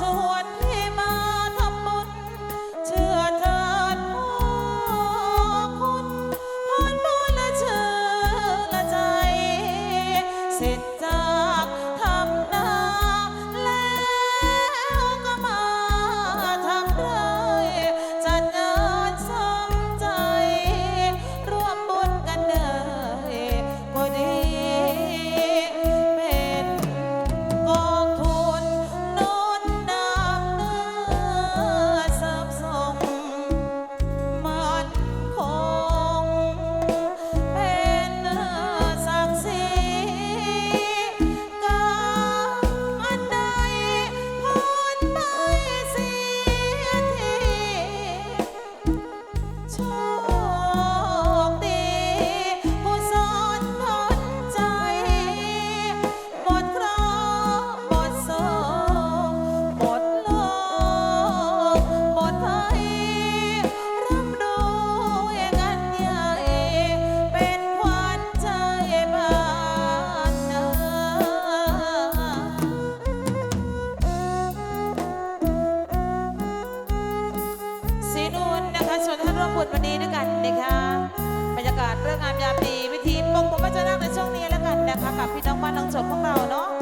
ชวนให้มาทำบุญเชื่อเถิพ่อคุณพรบุญและเธอและจสิ บุวันนี้ด้วยกันนะคะบรรยากาศเรื่องงานยามดีวิธีปงผมก็จะนั่งในช่วงนี้แล้วกันนะคะกับพี่น้องบ้านน้องชมของเราเนาะ